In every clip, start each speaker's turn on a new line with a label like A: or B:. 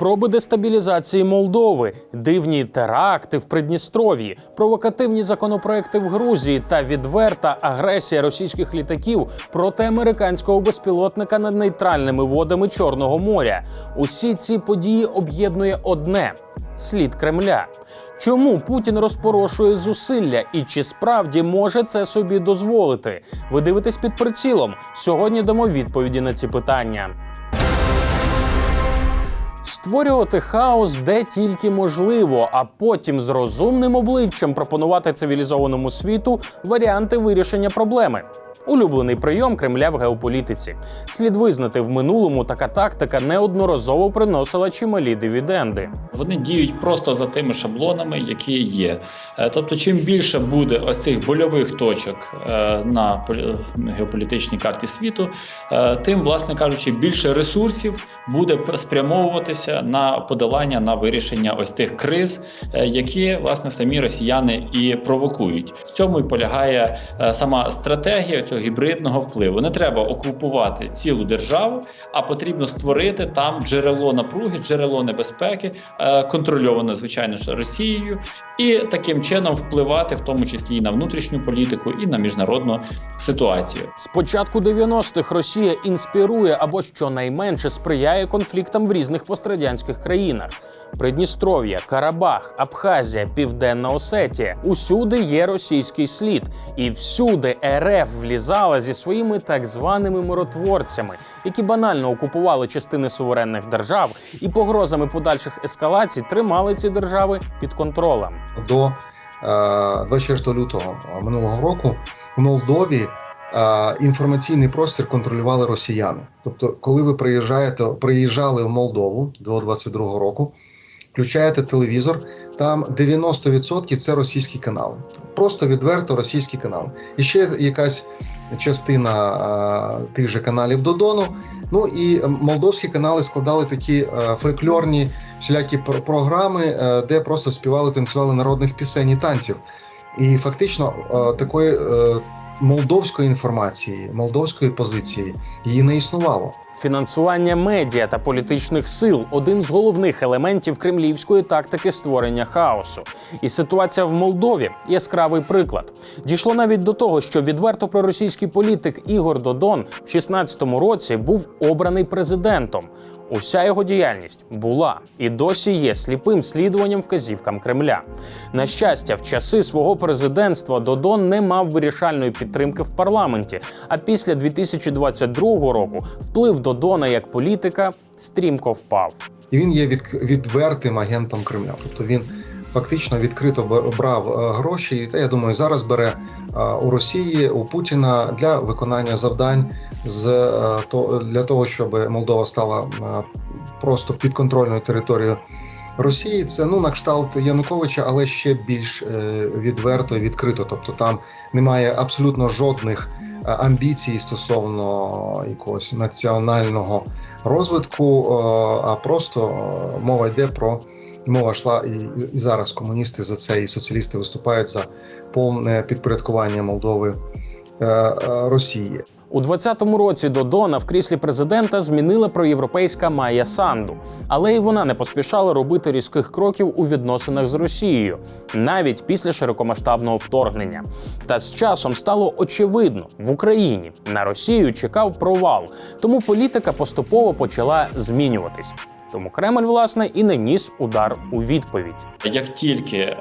A: Спроби дестабілізації Молдови, дивні теракти в Придністров'ї, провокативні законопроекти в Грузії та відверта агресія російських літаків проти американського безпілотника над нейтральними водами Чорного моря. Усі ці події об'єднує одне. Слід Кремля. Чому Путін розпорошує зусилля і чи справді може це собі дозволити? Ви дивитесь під прицілом. Сьогодні дамо відповіді на ці питання. Створювати хаос де тільки можливо, а потім з розумним обличчям пропонувати цивілізованому світу варіанти вирішення проблеми. Улюблений прийом Кремля в геополітиці. Слід визнати, в минулому така тактика неодноразово приносила чималі дивіденди.
B: Вони діють просто за тими шаблонами, які є. Е, Тобто, чим більше буде ось цих больових точок е, на полі- геополітичній карті світу, е, тим, власне кажучи, більше ресурсів буде п- спрямовуватися на подолання на вирішення ось тих криз, е, які власне самі росіяни і провокують. В цьому і полягає е, сама стратегія цього гібридного впливу. Не треба окупувати цілу державу, а потрібно створити там джерело напруги, джерело небезпеки, е, контрольоване звичайно ж Росією, і таким чином впливати, в тому числі і на внутрішню політику, і на міжнародну ситуацію.
A: З початку 90-х Росія інспірує або щонайменше сприяє конфліктам в різних пострадянських країнах: Придністров'я, Карабах, Абхазія, Південна Осетія. Усюди є російський слід, і всюди РФ влізала зі своїми так званими миротворцями, які банально окупували частини суверенних держав і погрозами подальших ескалацій тримали ці держави під контролем.
C: До е, 24 лютого минулого року в Молдові е, інформаційний простір контролювали росіяни. Тобто, коли ви приїжджаєте, приїжджали в Молдову до 22 року, включаєте телевізор, там 90% це російські канали. Просто відверто російські канали. І ще якась частина е, тих же каналів Додону. Ну і молдовські канали складали такі е, фольклорні всілякі пр- програми, е, де просто співали, танцювали народних пісень і танців. І фактично е, такої е, молдовської інформації, молдовської позиції її не існувало.
A: Фінансування медіа та політичних сил один з головних елементів кремлівської тактики створення хаосу. І ситуація в Молдові яскравий приклад. Дійшло навіть до того, що відверто проросійський політик Ігор Додон в 16-му році був обраний президентом. Уся його діяльність була і досі є сліпим слідуванням вказівкам Кремля. На щастя, в часи свого президентства Додон не мав вирішальної підтримки в парламенті. А після 2022 року вплив Додона як політика стрімко впав.
C: І він є від, відвертим агентом Кремля. Тобто він фактично відкрито брав е, гроші, та я думаю, зараз бере е, у Росії, у Путіна для виконання завдань з е, для того, щоб Молдова стала просто підконтрольною територією. Росії це ну на кшталт Януковича, але ще більш е, відверто і відкрито. Тобто там немає абсолютно жодних е, амбіцій стосовно якогось національного розвитку, е, а просто е, мова йде про мова йшла і, і зараз комуністи за це і соціалісти виступають за повне підпорядкування Молдови Росії.
A: У 20-му році Додона в кріслі президента змінила проєвропейська Майя Санду, але й вона не поспішала робити різких кроків у відносинах з Росією, навіть після широкомасштабного вторгнення. Та з часом стало очевидно, в Україні на Росію чекав провал, тому політика поступово почала змінюватись. Тому Кремль, власне, і не ніс удар у відповідь.
B: Як тільки е,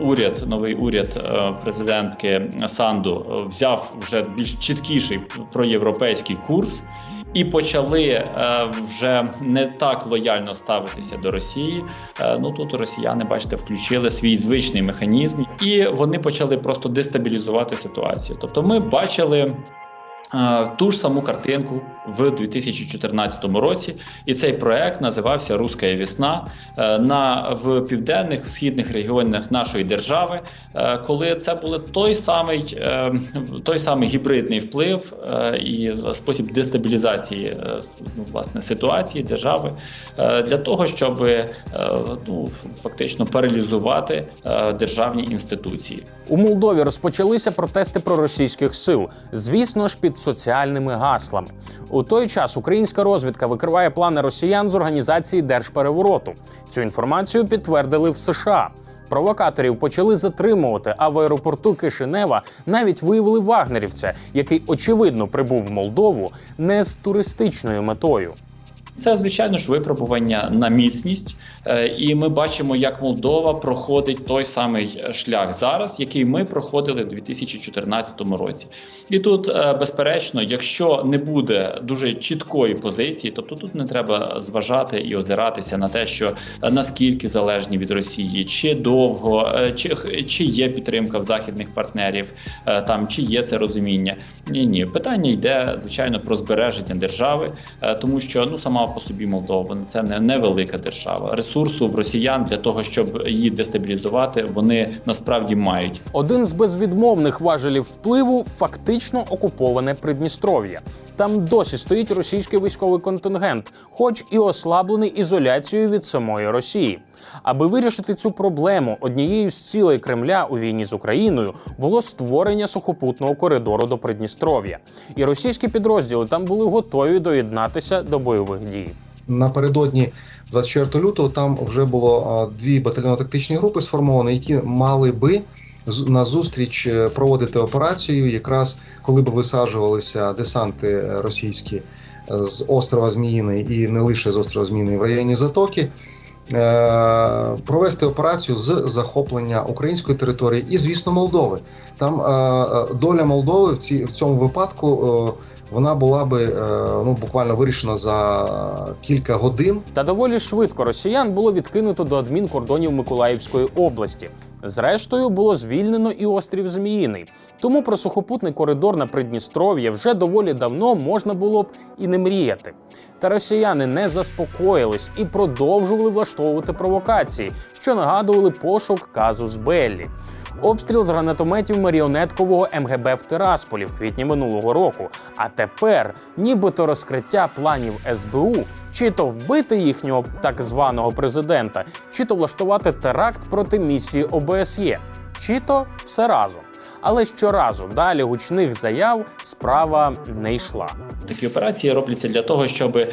B: уряд, новий уряд е, президентки Санду взяв вже більш чіткіший проєвропейський курс. І почали е, вже не так лояльно ставитися до Росії. Ну тут росіяни, бачите, включили свій звичний механізм, і вони почали просто дестабілізувати ситуацію. Тобто, ми бачили ту ж саму картинку в 2014 році, і цей проект називався Руська весна е, на в південних східних регіонах нашої держави, е, коли це був той самий е, той самий гібридний вплив е, і спосіб дестабілізації е, ну, власне ситуації держави е, для того, щоб е, ну фактично паралізувати е, державні інституції.
A: У Молдові розпочалися протести проросійських сил. Звісно ж, під соціальними гаслами. У той час українська розвідка викриває плани росіян з організації держперевороту. Цю інформацію підтвердили в США. Провокаторів почали затримувати, а в аеропорту Кишинева навіть виявили вагнерівця, який очевидно прибув в Молдову не з туристичною метою.
B: Це звичайно ж випробування на міцність, Е, і ми бачимо, як Молдова проходить той самий шлях зараз, який ми проходили в 2014 році. І тут, е, безперечно, якщо не буде дуже чіткої позиції, тобто тут не треба зважати і озиратися на те, що е, наскільки залежні від Росії, чи довго, е, чи, чи є підтримка в західних партнерів, е, там чи є це розуміння. Ні, ні, питання йде звичайно про збереження держави, е, тому що ну сама по собі Молдова це не невелика держава. Ресурсу в росіян для того, щоб її дестабілізувати, вони насправді мають.
A: Один з безвідмовних важелів впливу фактично окуповане Придністров'я. Там досі стоїть російський військовий контингент, хоч і ослаблений ізоляцією від самої Росії. Аби вирішити цю проблему, однією з цілей Кремля у війні з Україною було створення сухопутного коридору до Придністров'я. І російські підрозділи там були готові доєднатися до бойових дій.
C: Напередодні 24 лютого там вже було дві батальйонно-тактичні групи сформовані, які мали би на зустріч е, проводити операцію, якраз коли б висаджувалися десанти російські е, з острова Зміїний і не лише з острова Зміїний в районі Затоки. Е, Провести операцію з захоплення української території і, звісно, Молдови. Там е, е, доля Молдови в, ці, в цьому випадку вона була би ну буквально вирішена за кілька годин.
A: Та доволі швидко росіян було відкинуто до адмінкордонів Миколаївської області. Зрештою, було звільнено і острів Зміїний. Тому про сухопутний коридор на Придністров'я вже доволі давно можна було б і не мріяти. Та росіяни не заспокоїлись і продовжували влаштовувати провокації, що нагадували пошук казус Беллі. Обстріл з гранатометів маріонеткового МГБ в Тирасполі в квітні минулого року. А тепер, нібито розкриття планів СБУ, чи то вбити їхнього так званого президента, чи то влаштувати теракт проти місії ОБСЄ, чи то все разом. Але щоразу далі гучних заяв справа не йшла.
B: Такі операції робляться для того, щоб е,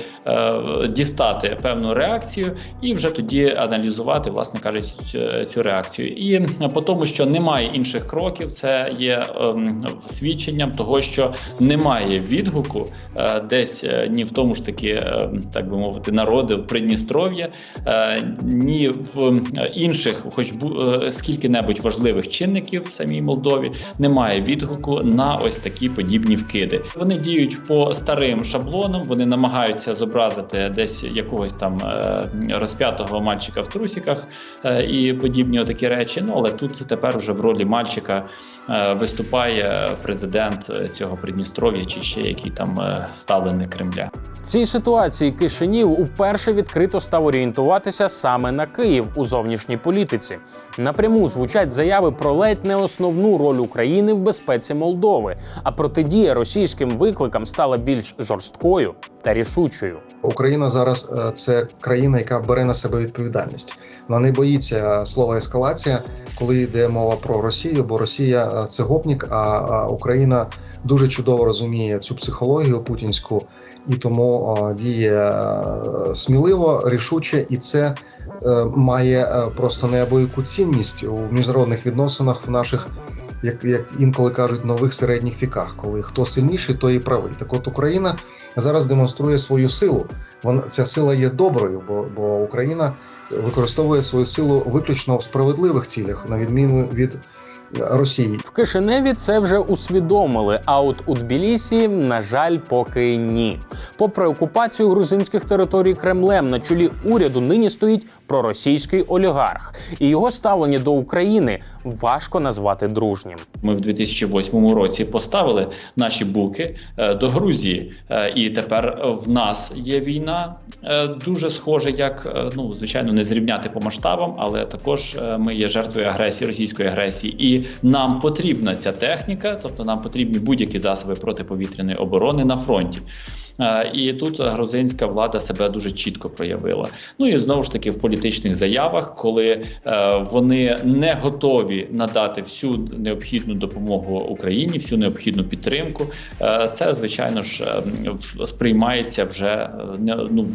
B: дістати певну реакцію і вже тоді аналізувати, власне кажучи, цю- цю реакцію. І по тому, що немає інших кроків, це є ем, свідченням того, що немає відгуку е, десь е, ні в тому ж таки, е, так би мовити, народи Придністров'я, е, ні в е, інших, хоч бу- е, скільки-небудь важливих чинників в самій Молдові, немає відгуку на ось такі подібні вкиди. Вони діють по старим шаблонам, вони намагаються зобразити десь якогось там е, розп'ятого мальчика в трусіках е, і подібні такі речі. Ну але тут тепер вже в ролі мальчика е, виступає президент цього Придністров'я чи ще який там ставлений Кремля.
A: В цій ситуації Кишинів уперше відкрито став орієнтуватися саме на Київ у зовнішній політиці. Напряму звучать заяви про ледь не основну роль в безпеці Молдови, а протидія російським викликам стала більш жорсткою та рішучою.
C: Україна зараз е, це країна, яка бере на себе відповідальність. Вона не боїться слова ескалація, коли йде мова про Росію, бо Росія е, це гопнік, а, Україна дуже чудово розуміє цю психологію путінську і тому е, діє сміливо, рішуче, і це має просто неабияку цінність у міжнародних відносинах в наших. Як, як інколи кажуть, нових середніх віках, коли хто сильніший, той і правий. Так от Україна зараз демонструє свою силу. Вона ця сила є доброю, бо, бо Україна використовує свою силу виключно в справедливих цілях, на відміну від Росії.
A: В Кишиневі це вже усвідомили. А от у Тбілісі, на жаль, поки ні. Попри окупацію грузинських територій Кремлем на чолі уряду нині стоїть проросійський олігарх, і його ставлення до України важко назвати дружнім.
B: Ми в 2008 році поставили наші буки е, до Грузії, Е, і тепер в нас є війна. е, Дуже схоже, як ну звичайно, не зрівняти по масштабам, але також ми є жертвою агресії, російської агресії, і нам потрібна ця техніка, тобто нам потрібні будь-які засоби протиповітряної оборони на фронті. І тут грузинська влада себе дуже чітко проявила. Ну і знову ж таки в політичних заявах, коли е, вони не готові надати всю необхідну допомогу Україні, всю необхідну підтримку, е, це звичайно ж е, в- сприймається вже е, ну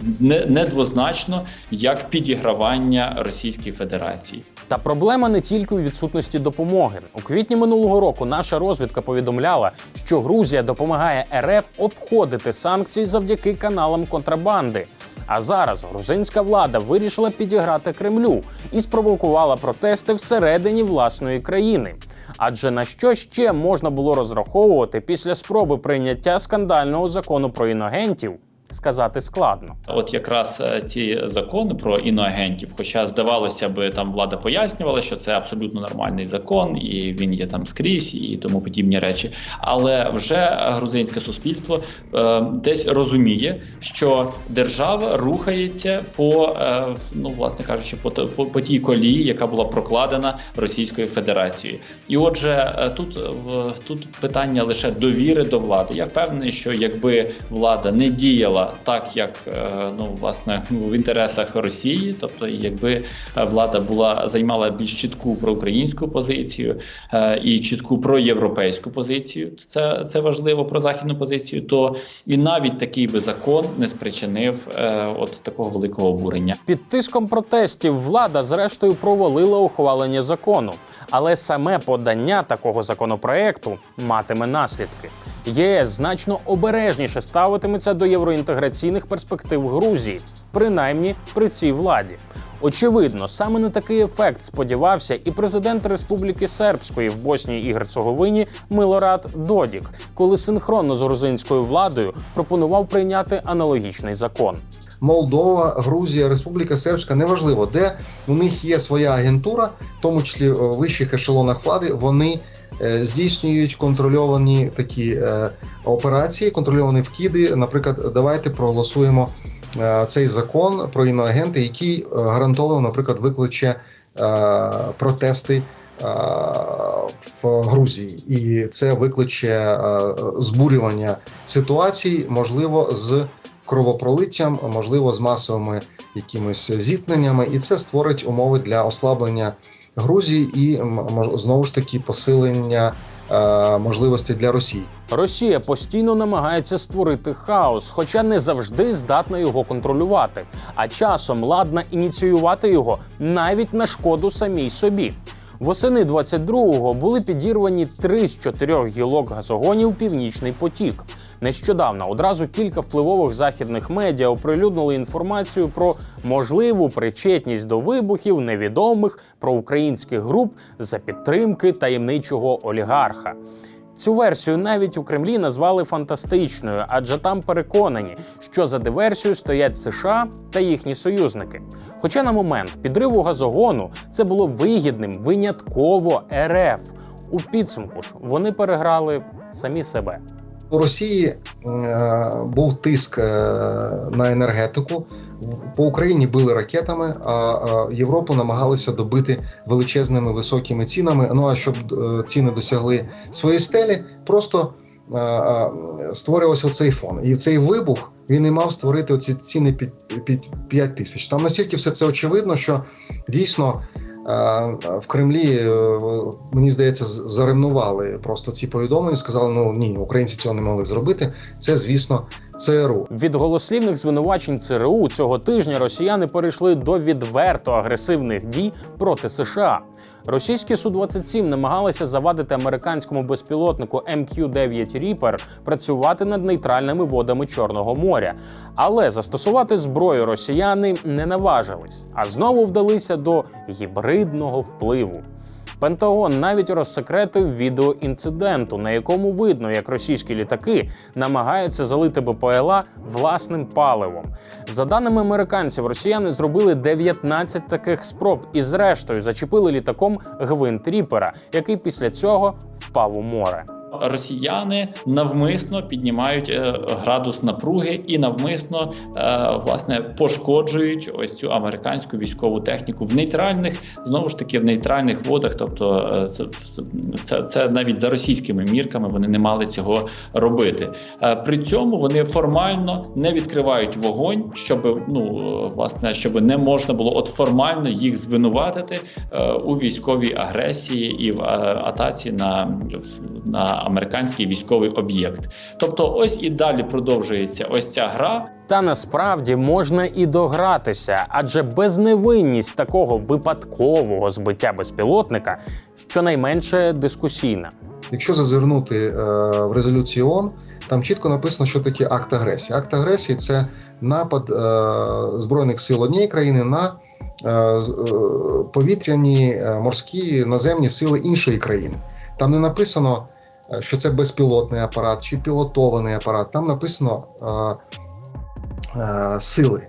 B: недвозначно як підігравання Російській Федерації.
A: Та проблема не тільки у відсутності допомоги. У квітні минулого року наша розвідка повідомляла, що Грузія допомагає РФ обходити санкції завдяки каналам контрабанди. А зараз грузинська влада вирішила підіграти Кремлю і спровокувала протести всередині власної країни. Адже на що ще можна було розраховувати після спроби прийняття скандального закону про іногентів, сказати складно.
B: От якраз е, ці закони про іноагентів, хоча здавалося би, там влада пояснювала, що це абсолютно нормальний закон, і він є там скрізь, і тому подібні речі. Але вже грузинське суспільство е, десь розуміє, що держава рухається по е, ну, власне кажучи, по, по, по тій колії, яка була прокладена Російською Федерацією. І отже, е, тут в тут питання лише довіри до влади. Я впевнений, що якби влада не діяла так, як е, ну власне в інтересах Росії, тобто якби е, влада була займала більш чітку проукраїнську позицію е, і чітку проєвропейську позицію, це, це важливо про західну позицію. То і навіть такий би закон не спричинив от такого великого обурення.
A: Під тиском протестів влада зрештою провалила ухвалення закону, але саме подання такого законопроекту матиме наслідки. ЄС значно обережніше ставитиметься до євроінтеграційних перспектив Грузії, принаймні при цій владі. Очевидно, саме на такий ефект сподівався і президент Республіки Сербської в Боснії і Герцеговині Милорад Додік, коли синхронно з грузинською владою пропонував прийняти аналогічний закон.
C: Молдова, Грузія, Республіка Сербська, неважливо, де у них є своя агентура, в тому числі в вищих ешелонах влади, вони здійснюють контрольовані такі е, операції, контрольовані вкиди. Наприклад, давайте проголосуємо е, цей закон про іноагенти, який е, гарантовано, наприклад, викличе е, протести. е, В Грузії, і це викличе е, збурювання ситуацій, можливо, з кровопролиттям, можливо, з масовими якимись зіткненнями, і це створить умови для ослаблення Грузії і знову ж таки посилення е, можливостей для Росії.
A: Росія постійно намагається створити хаос, хоча не завжди здатна його контролювати, а часом ладна ініціювати його навіть на шкоду самій собі. Восени 22-го були підірвані три з чотирьох гілок газогонів Північний потік. Нещодавно одразу кілька впливових західних медіа оприлюднили інформацію про можливу причетність до вибухів невідомих проукраїнських груп за підтримки таємничого олігарха. Цю версію навіть у Кремлі назвали фантастичною, адже там переконані, що за диверсію стоять США та їхні союзники. Хоча на момент підриву газогону це було вигідним винятково РФ. У підсумку ж вони переграли самі себе.
C: У Росії е, був тиск е, на енергетику. По Україні били ракетами, а, Європу намагалися добити величезними високими цінами. Ну а щоб е, ціни досягли своєї стелі, просто створювався цей фон. І цей вибух він і мав створити оці ціни під, під 5 тисяч. Там настільки все це очевидно, що дійсно. В Кремлі е, мені здається заремнували просто ці повідомлення. Сказали, ну ні, українці цього не могли зробити. Це звісно ЦРУ.
A: Від голослівних звинувачень ЦРУ цього тижня росіяни перейшли до відверто агресивних дій проти США. Російські Су-27 намагалися завадити американському безпілотнику MQ-9 Reaper працювати над нейтральними водами Чорного моря. Але застосувати зброю росіяни не наважились, а знову вдалися до гібридного впливу. Пентагон навіть розсекретив відео інциденту, на якому видно, як російські літаки намагаються залити БПЛА власним паливом. За даними американців, росіяни зробили 19 таких спроб і, зрештою, зачепили літаком гвинт Ріпера, який після цього впав у море.
B: Росіяни навмисно піднімають е, градус напруги і навмисно е, власне пошкоджують ось цю американську військову техніку в нейтральних, знову ж таки, в нейтральних водах. Тобто, е, це, це, це навіть за російськими мірками вони не мали цього робити. При цьому вони формально не відкривають вогонь, щоб ну власне, щоб не можна було от формально їх звинуватити у військовій агресії і в атаці на, на американський військовий об'єкт. Тобто, ось і далі продовжується ось ця гра.
A: Та насправді можна і догратися, адже безневинність такого випадкового збиття безпілотника щонайменше дискусійна.
C: Якщо зазирнути е, в резолюцію ООН, там чітко написано, що таке акт агресії. Акт агресії це напад е, збройних сил однієї країни на е, е, повітряні, е, морські, наземні сили іншої країни. Там не написано, що це безпілотний апарат чи пілотований апарат. Там написано е, е, сили.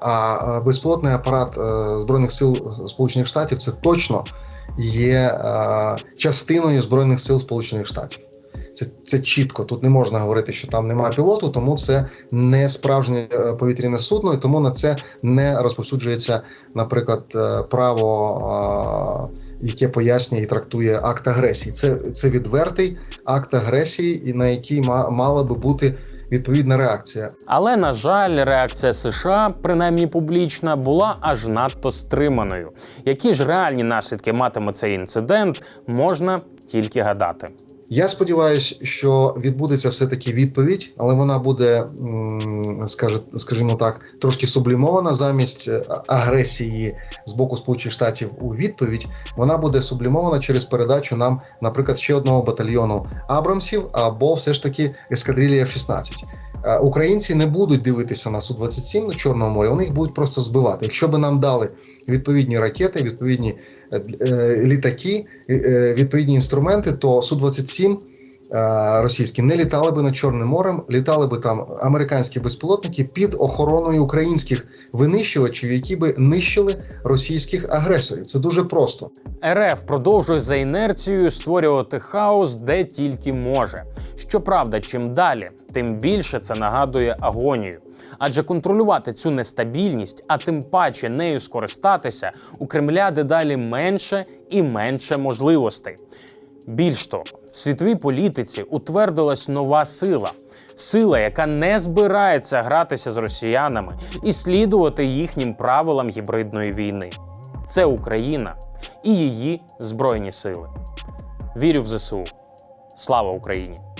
C: А е, безпілотний апарат е, збройних сил Сполучених Штатів це точно є е, частиною збройних сил Сполучених Штатів. Це, це чітко. Тут не можна говорити, що там немає пілоту, тому це не справжнє е, повітряне судно, і тому на це не розповсюджується, наприклад, е, право, е, яке пояснює і трактує акт агресії. Це, це відвертий акт агресії, і на який ма- мала би бути відповідна реакція.
A: Але на жаль, реакція США, принаймні публічна, була аж надто стриманою. Які ж реальні наслідки матиме цей інцидент, можна тільки гадати.
C: Я сподіваюся, що відбудеться все-таки відповідь, але вона буде, скажімо так, трошки сублімована замість е, агресії з боку Сполучених Штатів у відповідь. Вона буде сублімована через передачу нам, наприклад, ще одного батальйону Абрамсів або все ж таки ескадрилія F-16. Українці не будуть дивитися на су 27 на Чорному морі, вони їх будуть просто збивати. Якщо би нам дали відповідні ракети, відповідні е, літаки, е, відповідні інструменти, то су 27 е, російські не літали би над Чорним морем, літали би там американські безпілотники під охороною українських винищувачів, які би нищили російських агресорів. Це дуже просто.
A: РФ продовжує за інерцією створювати хаос де тільки може. Щоправда, чим далі, тим більше це нагадує агонію. Адже контролювати цю нестабільність, а тим паче нею скористатися, у Кремля дедалі менше і менше можливостей. Більш того, в світовій політиці утвердилась нова сила. Сила, яка не збирається гратися з росіянами і слідувати їхнім правилам гібридної війни. Це Україна і її збройні сили. Вірю в ЗСУ. Слава Україні!